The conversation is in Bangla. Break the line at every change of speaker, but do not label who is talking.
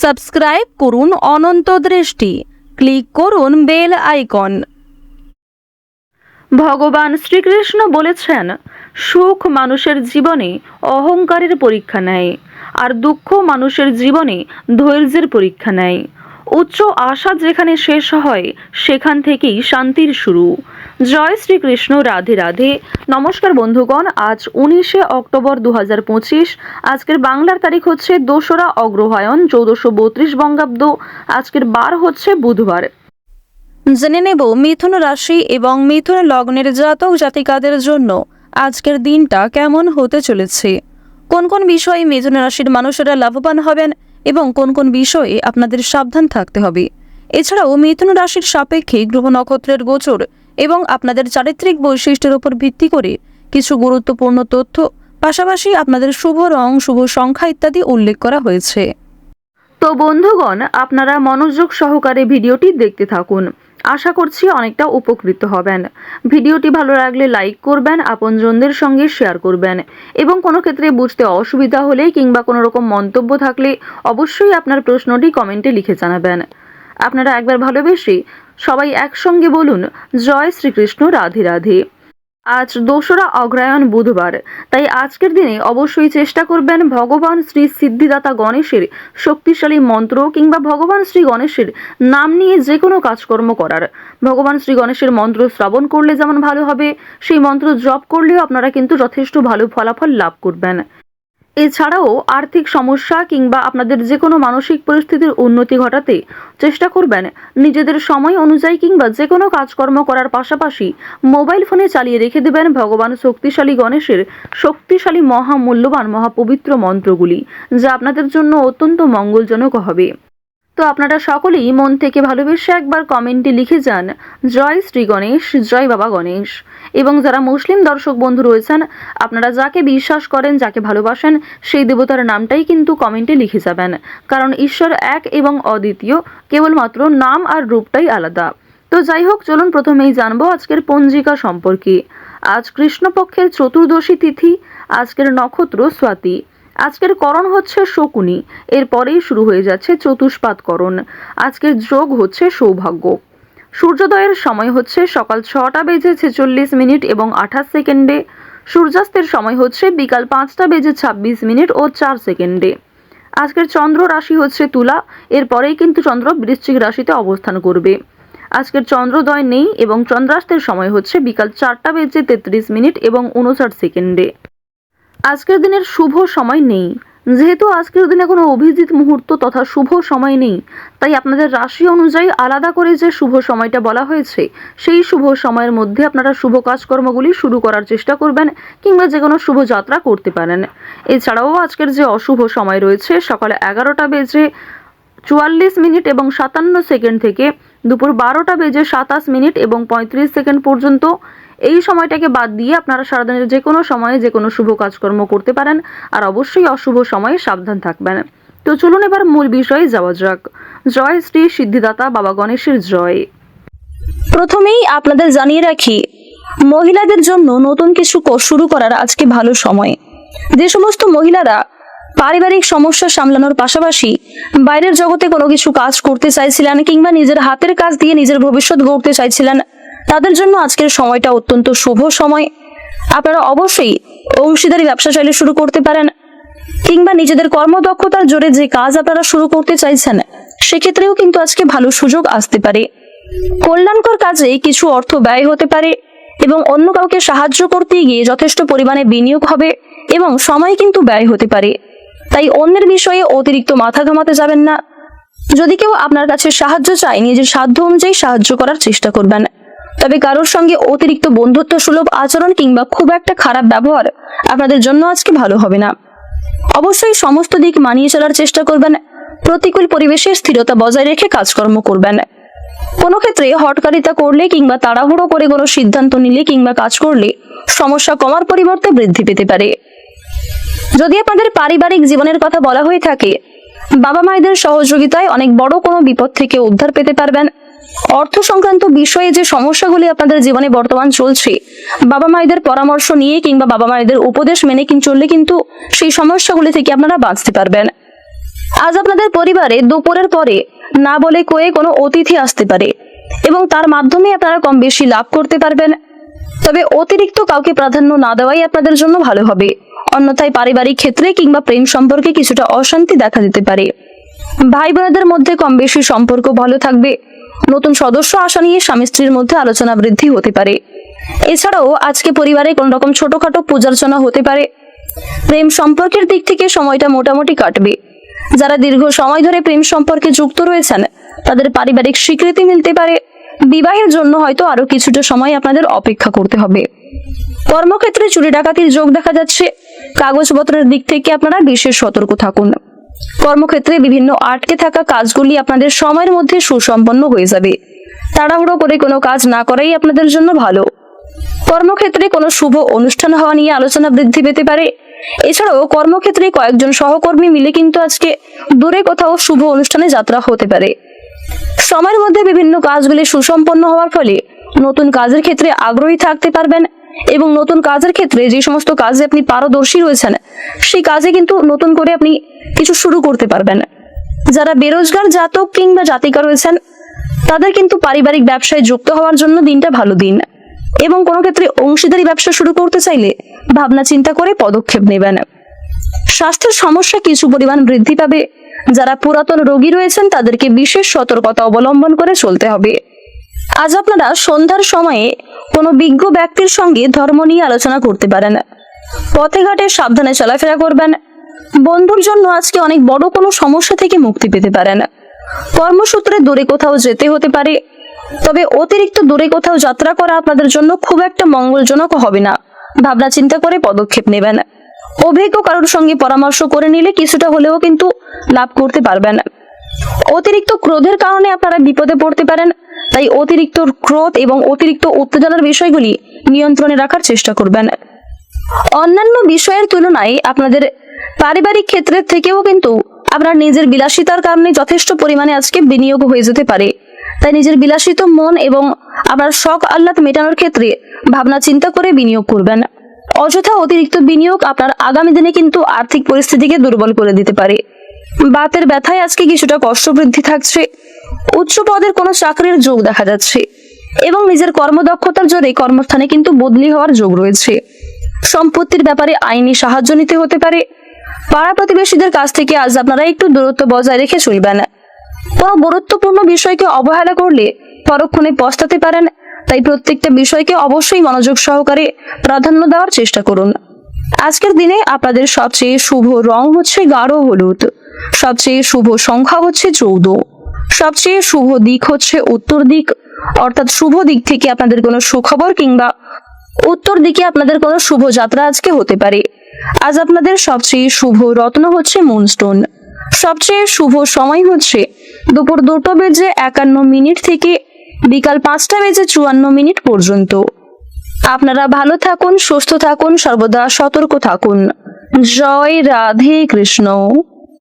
সাবস্ক্রাইব করুন অনন্ত দৃষ্টি। ক্লিক করুন বেল আইকন। ভগবান শ্রীকৃষ্ণ বলেছেন, সুখ মানুষের জীবনে অহংকারের পরীক্ষা নেয়, আর দুঃখ মানুষের জীবনে ধৈর্যের পরীক্ষা নেয়। উচ্চ আশা যেখানে শেষ হয়, সেখান থেকেই শান্তির শুরু। জয় শ্রীকৃষ্ণ, রাধে রাধে। নমস্কার বন্ধুগণ, আজ উনিশে অক্টোবর দু আজকের বাংলার তারিখ হচ্ছে দোসরা অগ্রহায়ণ, চৌদ্দশো বত্রিশ বঙ্গাব্দ। আজকের বার হচ্ছে বুধবার। জেনে নেব মিথুন রাশি এবং মিথুন লগ্নের জাতক জাতিকাদের জন্য আজকের দিনটা কেমন হতে চলেছে। কোন কোন বিষয়ে মিথুন রাশির মানুষেরা লাভবান হবেন এবং কোন কোন বিষয়ে আপনাদের সাবধান থাকতে হবে। এছাড়াও মিথুন রাশির সাপেক্ষে গ্রহ নক্ষত্রের গোচর এবং আপনাদের চারিত্রিক বৈশিষ্ট্যের উপর ভিত্তি করে কিছু গুরুত্বপূর্ণ তথ্য, পাশাপাশি আপনাদের শুভ রং, শুভ সংখ্যা ইত্যাদি উল্লেখ করা হয়েছে। তো বন্ধুগণ, আপনারা মনোযোগ সহকারে ভিডিওটি দেখতে থাকুন। আশা করছি অনেকটা উপকৃত হবেন। ভিডিওটি ভালো লাগলে লাইক করবেন, আপনজনদের সঙ্গে শেয়ার করবেন। এবং কোনো ক্ষেত্রে বুঝতে অসুবিধা হলে কিংবা কোনো রকম মন্তব্য থাকলে অবশ্যই আপনার প্রশ্নটি কমেন্টে লিখে জানাবেন। আপনারা একবার ভালোবেসে সবাই একসঙ্গে বলুন, জয় শ্রীকৃষ্ণ, রাধে রাধে। আজ দোসরা অগ্রায়ণ বুধবার। তাই আজকের দিনে অবশ্যই চেষ্টা করবেন ভগবান শ্রী সিদ্ধিদাতা গণেশের শক্তিশালী মন্ত্র কিংবা ভগবান শ্রী গণেশের নাম নিয়ে যে কোনো কাজকর্ম করার। ভগবান শ্রী গণেশের মন্ত্র শ্রবণ করলে যেমন ভালো হবে, সেই মন্ত্র জপ করলেও আপনারা কিন্তু যথেষ্ট ভালো ফলাফল লাভ করবেন। এছাড়াও আর্থিক সমস্যা কিংবা আপনাদের যে কোনো মানসিক পরিস্থিতির উন্নতি ঘটাতে চেষ্টা করবেন। নিজেদের সময় অনুযায়ী কিংবা যে কোনো কাজকর্ম করার পাশাপাশি মোবাইল ফোনে চালিয়ে রেখে দেবেন ভগবান শক্তিশালী গণেশের শক্তিশালী মহামূল্যবান মহাপবিত্র মন্ত্রগুলি, যা আপনাদের জন্য অত্যন্ত মঙ্গলজনক হবে। তো আপনারা সকলেই মন থেকে ভালোবেসে একবার কমেন্টে লিখে যান, জয় শ্রী গণেশ, জয় বাবা গণেশ। এবং যারা মুসলিম দর্শক বন্ধু রয়েছেন, আপনারা যাকে বিশ্বাস করেন, যাকে ভালোবাসেন, সেই দেবতার নামটাই কিন্তু কমেন্টে লিখে যাবেন। কারণ ঈশ্বর এক এবং অদ্বিতীয়, কেবলমাত্র নাম আর রূপটাই আলাদা। তো যাই হোক, চলুন প্রথমেই জানব আজকের পঞ্জিকা সম্পর্কে। আজ কৃষ্ণপক্ষের চতুর্দশী তিথি, আজকের নক্ষত্র স্বাতি। আজকের করণ হচ্ছে শকুনি, এরপরেই শুরু হয়ে যাচ্ছে চতুষ্পাত করণ। আজকের যোগ হচ্ছে সৌভাগ্য। সূর্যোদয়ের সময় হচ্ছে সকাল ছটা বেজে ছেচল্লিশ মিনিট এবং আঠাশ সেকেন্ডে। সূর্যাস্তের সময় হচ্ছে বিকাল পাঁচটা বেজে ছাব্বিশ মিনিট ও চার সেকেন্ডে। আজকের চন্দ্র রাশি হচ্ছে তুলা, এরপরেই কিন্তু চন্দ্র বৃশ্চিক রাশিতে অবস্থান করবে। আজকের চন্দ্রোদয় নেই এবং চন্দ্রাস্তের সময় হচ্ছে বিকাল চারটা বেজে তেত্রিশ মিনিট এবং উনষাট সেকেন্ডে। আজকের দিনের শুভ সময় নেই। যেহেতু আজকের দিনে কোনো অভিজিৎ মুহূর্ত তথা শুভ সময় নেই, তাই আপনাদের রাশি অনুযায়ী আলাদা করে যে শুভ সময়টা বলা হয়েছে, সেই শুভ সময়ের মধ্যে আপনারা শুভ কাজকর্মগুলি শুরু করার চেষ্টা করবেন কিংবা যে কোনো শুভ যাত্রা করতে পারেন। এছাড়াও আজকের যে অশুভ সময় রয়েছে, সকালে এগারোটা বেজে চুয়াল্লিশ মিনিট এবং সাতান্ন সেকেন্ড থেকে দুপুর বারোটা বেজে সাতাশ মিনিট এবং পঁয়ত্রিশ সেকেন্ড পর্যন্ত এই সময়টাকে বাদ দিয়ে আপনারা সারাদিনের যে কোনো সময়ে যে কোনো শুভ কাজকর্ম করতে পারেন, আর অবশ্যই অশুভ সময়ে সাবধান থাকবেন। তো চলুন এবার মূল বিষয়ে যাওয়া যাক। জয় শ্রী সিদ্ধিদাতা বাবা গণেশের জয়। প্রথমেই আপনাদের জানিয়ে রাখি, মহিলাদের জন্য নতুন কিছু শুরু করার আজকে ভালো সময়। যে সমস্ত মহিলারা পারিবারিক সমস্যা সামলানোর পাশাপাশি বাইরের জগতে কোনো কিছু কাজ করতে চাইছিলেন কিংবা নিজের হাতের কাজ দিয়ে নিজের ভবিষ্যৎ গড়তে চাইছিলেন তাদের জন্য আজকের সময়টা অত্যন্ত শুভ সময়। আপনারা অবশ্যই অংশীদারি ব্যবসা চাইলে শুরু করতে পারেন কিংবা নিজেদের কর্মদক্ষতার জোরে যে কাজ আপনারা শুরু করতে চাইছেন, সেক্ষেত্রেও কিন্তু আজকে ভালো সুযোগ আসতে পারে। কল্যাণকর কাজে কিছু অর্থ ব্যয় হতে পারে এবং অন্য কাউকে সাহায্য করতে গিয়ে যথেষ্ট পরিমাণে বিনিয়োগ হবে এবং সময় কিন্তু ব্যয় হতে পারে। তাই অন্যের বিষয়ে অতিরিক্ত মাথা ঘামাতে যাবেন না। যদি কেউ আপনার কাছে সাহায্য চায়, নিজের সাধ্য অনুযায়ী সাহায্য করার চেষ্টা করবেন। তবে কারোর সঙ্গে অতিরিক্ত বন্ধুত্ব সুলভ আচরণ কিংবা খুব একটা খারাপ ব্যবহার আপনাদের জন্য আজকে ভালো হবে না। অবশ্যই সমস্ত দিক মানিয়ে চলার চেষ্টা করবেন, প্রতিকূল পরিবেশে স্থিরতা বজায় রেখে কাজকর্ম করবেন। কোনো ক্ষেত্রে হটকারিতা করলে কিংবা তাড়াহুড়ো করে কোনো সিদ্ধান্ত নিলে কিংবা কাজ করলে সমস্যা কমার পরিবর্তে বৃদ্ধি পেতে পারে। যদি আপনাদের পারিবারিক জীবনের কথা বলা হয়ে থাকে বাবা মায়েদের সহযোগিতায় অনেক বড় কোনো বিপদ থেকে উদ্ধার পেতে পারবেন। অর্থ সংক্রান্ত বিষয়ে যে সমস্যাগুলি আপনাদের জীবনে বর্তমান চলছে, বাবা মায়েদের পরামর্শ নিয়ে কিংবা বাবা মায়েদের উপদেশ মেনে কিন চললে কিন্তু সেই সমস্যাগুলি থেকে আপনারা বাঁচতে পারবেন।
আজ আপনাদের পরিবারে দুপুরের পরে না বলে কয়ে কোনো অতিথি আসতে পারে এবং তার মাধ্যমে আপনারা কম বেশি লাভ করতে পারবেন। তবে অতিরিক্ত কাউকে প্রাধান্য না দেওয়াই আপনাদের জন্য ভালো হবে। অন্যথায় পারিবারিক ক্ষেত্রে কিংবা প্রেম সম্পর্কে কিছুটা অশান্তি দেখা দিতে পারে। ভাই বোনেদের মধ্যে কম বেশি সম্পর্ক ভালো থাকবে। নতুন সদস্য আসা নিয়ে স্বামী স্ত্রীর মধ্যে আলোচনা বৃদ্ধি হতে পারে। এছাড়াও আজকে পরিবারে কোনো রকম ছোটখাটো পূজার্চনা হতে পারে। প্রেম সম্পর্কের দিক থেকে সময়টা মোটামুটি কাটবে। যারা দীর্ঘ সময় ধরে প্রেম সম্পর্কে যুক্ত রয়েছেন, তাদের পারিবারিক স্বীকৃতি মিলতে পারে। বিবাহের জন্য হয়তো আরও কিছুটা সময় আপনাদের অপেক্ষা করতে হবে। কর্মক্ষেত্রে চুরি ডাকাতির যোগ দেখা যাচ্ছে। কাগজপত্রের দিক থেকে আপনারা বিশেষ সতর্ক থাকুন। কর্মক্ষেত্রে বিভিন্ন আটকে থাকা কাজগুলি আপনাদের সময়ের মধ্যে সুসম্পন্ন হয়ে যাবে। তাড়াহুড়ো করে কোনো কাজ না করাই আপনাদের জন্য ভালো। কর্মক্ষেত্রে কোনো শুভ অনুষ্ঠান হওয়া নিয়ে আলোচনা বৃদ্ধি পেতে পারে। এছাড়াও কর্মক্ষেত্রে কয়েকজন সহকর্মী মিলে কিন্তু আজকে দূরে কোথাও শুভ অনুষ্ঠানে যাত্রা হতে পারে। সময়ের মধ্যে বিভিন্ন কাজগুলি সুসম্পন্ন হওয়ার ফলে নতুন কাজের ক্ষেত্রে আগ্রহী থাকতে পারবেন এবং নতুন কাজের ক্ষেত্রে যে সমস্ত কাজে আপনি পারদর্শী রয়েছেন, সেই কাজে কিন্তু নতুন করে আপনি কিছু শুরু করতে পারবেন। যারা বেরোজগার, জাতক কিংবা জাতিকা রয়েছেন, তাদের কিন্তু পারিবারিক ব্যবসায় যুক্ত হওয়ার জন্য দিনটা ভালো দিন। এবং কোনো ক্ষেত্রে অংশীদারি ব্যবসা শুরু করতে চাইলে ভাবনা চিন্তা করে পদক্ষেপ নেবেন। স্বাস্থ্যের সমস্যা কিছু পরিমাণ বৃদ্ধি পাবে। যারা পুরাতন রোগী রয়েছেন, তাদেরকে বিশেষ সতর্কতা অবলম্বন করে চলতে হবে। আজ আপনারা সন্ধ্যার সময়ে কোনো বিজ্ঞ ব্যক্তির সঙ্গে ধর্ম নিয়ে আলোচনা করতে পারেন। পথে ঘাটে সাবধানে চলাফেরা করবেন। বন্ধুর জন্য আজকে অনেক বড় কোনো সমস্যা থেকে মুক্তি পেতে পারেন। কর্মসূত্রে দূরে কোথাও যেতে হতে পারে, তবে অতিরিক্ত দূরে কোথাও যাত্রা করা আপনাদের জন্য খুব একটা মঙ্গলজনক হবে না। ভাবনা চিন্তা করে পদক্ষেপ নেবেন। অভিজ্ঞ কারোর সঙ্গে পরামর্শ করে নিলে কিছুটা হলেও কিন্তু লাভ করতে পারবেন। অতিরিক্ত ক্রোধের কারণে আপনারা বিপদে পড়তে পারেন, তাই অতিরিক্ত ক্রোধ এবং অতিরিক্ত উত্তেজনার বিষয়গুলি নিয়ন্ত্রণে রাখার চেষ্টা করবেন। অন্যান্য বিষয়ের তুলনায় আপনাদের পারিবারিক ক্ষেত্রের থেকেও কিন্তু আপনার নিজের বিলাসিতার কারণে যথেষ্ট পরিমাণে আজকে বিনিয়োগ হয়ে যেতে পারে। তাই নিজের বিলাসিত মন এবং আপনার শখ আহ্লাদ মেটানোর ক্ষেত্রে ভাবনা চিন্তা করে বিনিয়োগ করবেন। অযথা অতিরিক্ত বিনিয়োগ আপনার আগামী দিনে কিন্তু আর্থিক পরিস্থিতিকে দুর্বল করে দিতে পারে। বাতের ব্যথায় আজকে কিছুটা কষ্ট বৃদ্ধি থাকছে। উচ্চ পদের কোনো চাকরির যোগ দেখা যাচ্ছে এবং নিজের কর্মদক্ষতার জোরে কর্মস্থানে কিন্তু বদলি হওয়ার যোগ রয়েছে। সম্পত্তির ব্যাপারে আইনি সাহায্য নিতে হতে পারে। পাড়া প্রতিবেশীদের কাছ থেকে আজ আপনারা একটু দূরত্ব বজায় রেখে চলবেন কোনো গুরুত্বপূর্ণ বিষয়কে অবহেলা করলে পরক্ষণে পস্তাতে পারেন, তাই প্রত্যেকটা বিষয়কে অবশ্যই মনোযোগ সহকারে প্রাধান্য দেওয়ার চেষ্টা করুন। আজকের দিনে আপনাদের সবচেয়ে শুভ রং হচ্ছে গাঢ় হলুদ, সবচেয়ে শুভ সংখ্যা হচ্ছে চৌদ্দ, সবচেয়ে শুভ দিক হচ্ছে উত্তর দিক, অর্থাৎ শুভ দিক থেকে আপনাদের কোনো সুখবর কিংবা উত্তর দিকে আপনাদের কোনো শুভ যাত্রা আজকে হতে পারে। আজ আপনাদের সবচেয়ে শুভ রত্ন হচ্ছে মুনস্টোন সবচেয়ে শুভ সময় হচ্ছে দুপুর দুটো বেজে একান্ন মিনিট থেকে বিকাল পাঁচটা বেজে চুয়ান্ন মিনিট পর্যন্ত। আপনারা ভালো থাকুন, সুস্থ থাকুন, সর্বদা সতর্ক থাকুন। জয় রাধে কৃষ্ণ।